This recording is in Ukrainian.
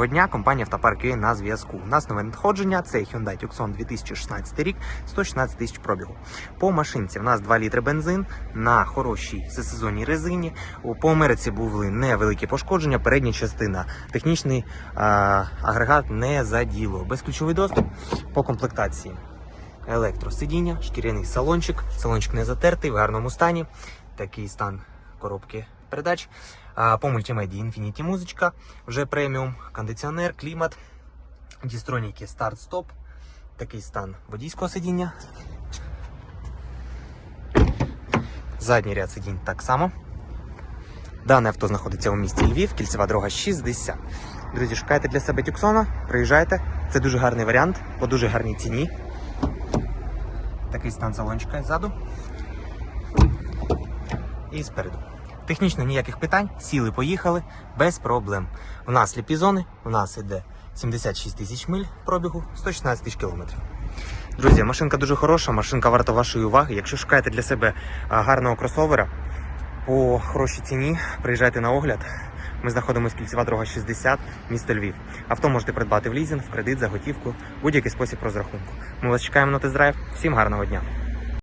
Доброго компанія Автопарк UA на зв'язку. У нас нове надходження, це Hyundai Tucson 2016 рік, 116 тисяч пробігу. По машинці в нас 2 літри бензин на хорошій всесезонній резині. По Америці були невеликі пошкодження, передня частина. Технічний а, агрегат не заділо. Безключовий доступ по комплектації. Електросидіння, шкіряний салончик, салончик не затертий, в гарному стані. Такий стан коробки передач. По мультимедії Infinity музичка, вже преміум, кондиціонер, клімат, дістроніки старт-стоп, такий стан водійського сидіння. Задній ряд сидінь так само. Дане авто знаходиться у місті Львів, кільцева дорога 60. Друзі, шукайте для себе Тюксона, приїжджайте. Це дуже гарний варіант, по дуже гарній ціні. Такий стан салончика ззаду. І спереду. Технічно ніяких питань, сіли, поїхали, без проблем. У нас сліпі зони, у нас іде 76 тисяч миль пробігу, 116 тисяч кілометрів. Друзі, машинка дуже хороша, машинка варта вашої уваги. Якщо шукаєте для себе гарного кросовера по хорошій ціні, приїжджайте на огляд. Ми знаходимося кільцева дорога 60, місто Львів. Авто можете придбати в лізинг, в кредит, за готівку, будь-який спосіб розрахунку. Ми вас чекаємо на тест-драйв. Всім гарного дня!